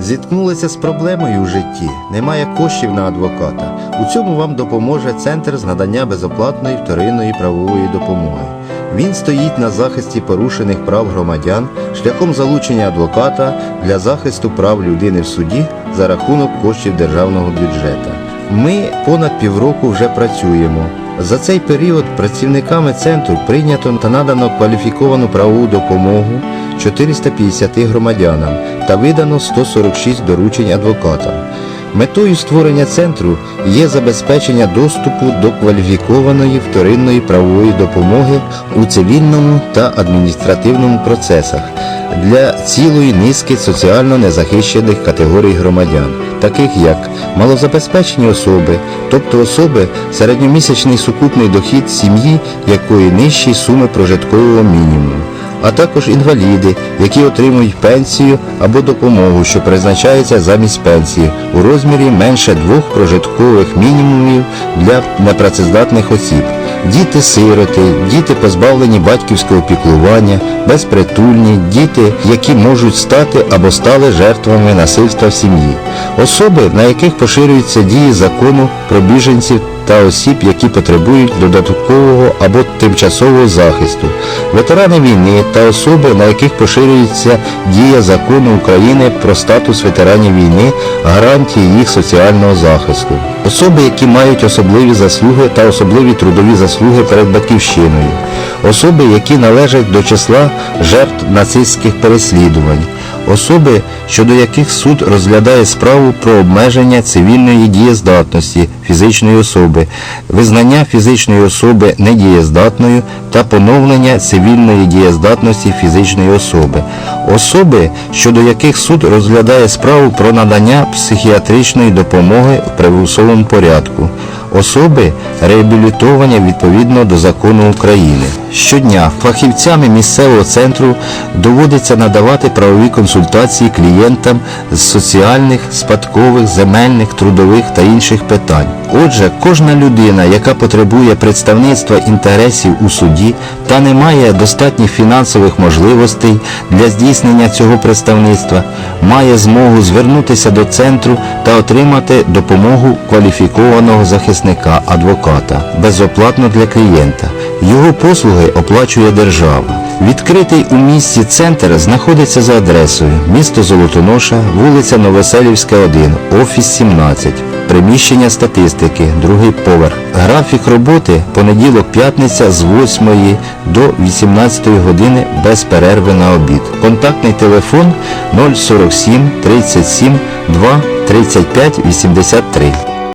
Зіткнулися з проблемою у житті, немає коштів на адвоката. У цьому вам допоможе Центр з надання безоплатної вторинної правової допомоги. Він стоїть на захисті порушених прав громадян шляхом залучення адвоката для захисту прав людини в суді за рахунок коштів державного бюджету. Ми понад півроку вже працюємо. За цей період працівниками центру прийнято та надано кваліфіковану правову допомогу 450 громадянам та видано 146 доручень адвокатам. Метою створення центру є забезпечення доступу до кваліфікованої вторинної правової допомоги у цивільному та адміністративному процесах для цілої низки соціально незахищених категорій громадян, таких як малозабезпечені особи, тобто особи, середньомісячний сукупний дохід сім'ї, якої нижчий суми прожиткового мінімуму а також інваліди, які отримують пенсію або допомогу, що призначається замість пенсії у розмірі менше двох прожиткових мінімумів для непрацездатних осіб. Діти-сироти, діти позбавлені батьківського піклування, безпритульні, діти, які можуть стати або стали жертвами насильства в сім'ї, особи, на яких поширюються дії закону про біженців та осіб, які потребують додаткового або тимчасового захисту, ветерани війни та особи, на яких поширюється дія закону України про статус ветеранів війни, гарантії їх соціального захисту, особи, які мають особливі заслуги та особливі трудові заслуги перед батьківщиною, особи, які належать до числа жертв нацистських переслідувань. Особи, щодо яких суд розглядає справу про обмеження цивільної дієздатності фізичної особи, визнання фізичної особи недієздатною та поновлення цивільної дієздатності фізичної особи, особи, щодо яких суд розглядає справу про надання психіатричної допомоги в примусовому порядку, особи, реабілітовані відповідно до закону України. Щодня фахівцями місцевого центру доводиться надавати правові консультації клієнтам з соціальних, спадкових, земельних, трудових та інших питань. Отже, кожна людина, яка потребує представництва інтересів у суді та не має достатніх фінансових можливостей для здійснення цього представництва, має змогу звернутися до центру та отримати допомогу кваліфікованого захисника адвоката безоплатно для клієнта. Його послуги оплачує держава. Відкритий у місті центр знаходиться за адресою місто Золотоноша, вулиця Новоселівська, 1, офіс 17. Приміщення статистики, другий поверх. Графік роботи понеділок-п'ятниця з 8 до 18 години без перерви на обід. Контактний телефон 047 37 2 35 83.